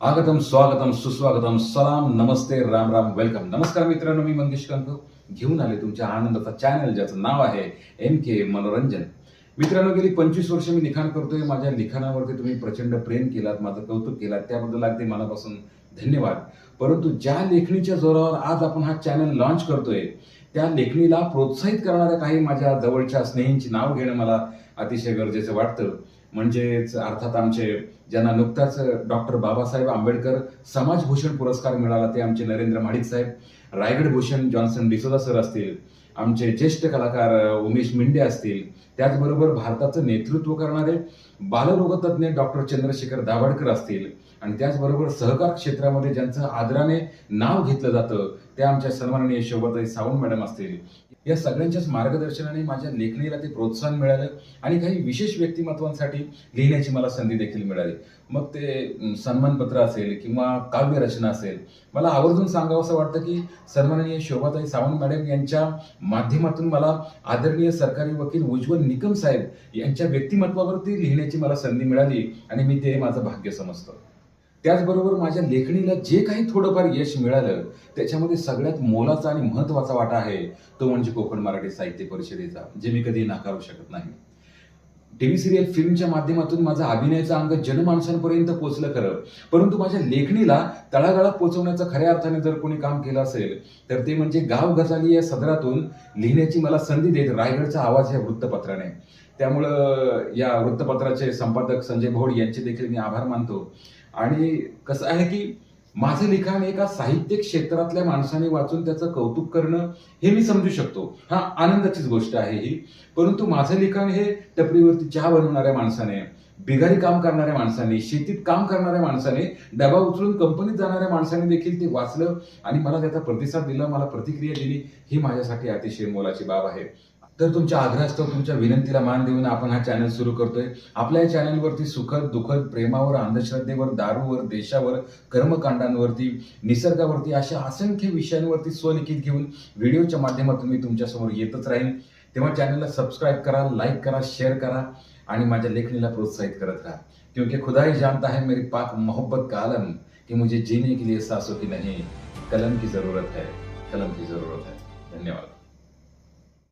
आगतम स्वागतम सुस्वागतम सलाम नमस्ते राम राम वेलकम नमस्कार मित्रांनो मी मंगेश घेऊन आले तुमच्या आनंदाचा चॅनल ज्याचं नाव आहे एम के मनोरंजन. मित्रांनो गेली पंचवीस वर्ष मी लिखाण करतोय. माझ्या लिखाणावरती तुम्ही प्रचंड प्रेम केलात माझं कौतुक केलात. त्याबद्दल अगदी मनापासून धन्यवाद. परंतु ज्या लेखणीच्या जोरावर आज आपण हा चॅनल लॉन्च करतोय त्या लेखणीला प्रोत्साहित करणाऱ्या काही माझ्या जवळच्या स्नेहींची नाव घेणं मला अतिशय गरजेचं वाटतं. म्हणजेच अर्थात आमचे ज्यांना नुकताच डॉक्टर बाबासाहेब आंबेडकर समाजभूषण पुरस्कार मिळाला ते आमचे नरेंद्र माडिक साहेब रायगड भूषण जॉन्सन डिसोदा सर असतील आमचे ज्येष्ठ कलाकार उमेश मिंडे असतील त्याचबरोबर भारताचं नेतृत्व करणारे बालरोगतज्ञ डॉक्टर चंद्रशेखर दाभडकर असतील आणि त्याचबरोबर सहकार क्षेत्रामध्ये ज्यांचं आदराने नाव घेतलं जातं त्या आमच्या सन्माननीय शोभाताई सावंत मॅडम असतील. या सगळ्यांच्याच मार्गदर्शनाने माझ्या लेखणीला ते प्रोत्साहन मिळालं आणि काही विशेष व्यक्तिमत्वांसाठी लिहिण्याची मला संधी देखील मिळाली. मग ते सन्मानपत्र असेल किंवा काव्यरचना असेल मला आवर्जून सांगावं असं वाटतं की सन्माननीय शोभाताई सावंत मॅडम यांच्या माध्यमातून मला आदरणीय सरकारी वकील उज्ज्वल निकम साहेब यांच्या व्यक्तिमत्वावरती लिहिण्याची मला संधी मिळाली आणि मी ते माझं भाग्य समजतो. त्याचबरोबर माझ्या लेखणीला जे काही थोडंफार यश मिळालं त्याच्यामध्ये सगळ्यात मोलाचा आणि महत्त्वाचा वाटा आहे तो म्हणजे कोकण मराठी साहित्य परिषदेचा जे मी कधी नाकारू शकत नाही. टीव्ही सिरियल फिल्मच्या माध्यमातून माझा अभिनयाचा अंग जनमानसांपर्यंत पोचलं खरं. परंतु माझ्या लेखणीला तळागाळात पोचवण्याचं खऱ्या अर्थाने जर कोणी काम केलं असेल तर ते म्हणजे गाव गजाली या सदरातून लिहिण्याची मला संधी देत रायगडचा आवाज या वृत्तपत्राने. त्यामुळं या वृत्तपत्राचे संपादक संजय भोड यांचे देखील मी आभार मानतो. आणि कसं आहे की माझं लिखाण एका साहित्य क्षेत्रातल्या माणसाने वाचून त्याचं कौतुक करणं हे मी समजू शकतो. हा आनंदाचीच गोष्ट आहे ही. परंतु माझं लिखाण हे टपरीवरती चहा बनवणाऱ्या माणसाने बिगारी काम करणाऱ्या माणसाने शेतीत काम करणाऱ्या माणसाने डबा उचलून कंपनीत जाणाऱ्या माणसाने देखील ते वाचलं आणि मला त्याचा प्रतिसाद दिला मला प्रतिक्रिया दिली ही माझ्यासाठी अतिशय मोलाची बाब आहे. तर तुमच्या आग्रहास्तव तुमच्या विनंतीला मान देऊन आपण हा चॅनल सुरू करतोय. आपल्या या चॅनलवरती सुखद दुःखद प्रेमावर अंधश्रद्धेवर दारूवर देशावर कर्मकांडांवरती निसर्गावरती अशा असंख्य विषयांवरती स्वलिखित घेऊन व्हिडिओच्या माध्यमातून मी तुमच्यासमोर येतच राहीन. तेव्हा चॅनलला सबस्क्राईब करा लाईक करा शेअर करा आणि माझ्या लेखणीला प्रोत्साहित करत राहा. क्योंकि खुदा ही जानता है मेरी पाक मोहब्बत का आलम कि मुझे जीने के लिए सासों की नहीं कलम की जरूरत है कलम की जरूरत है. धन्यवाद.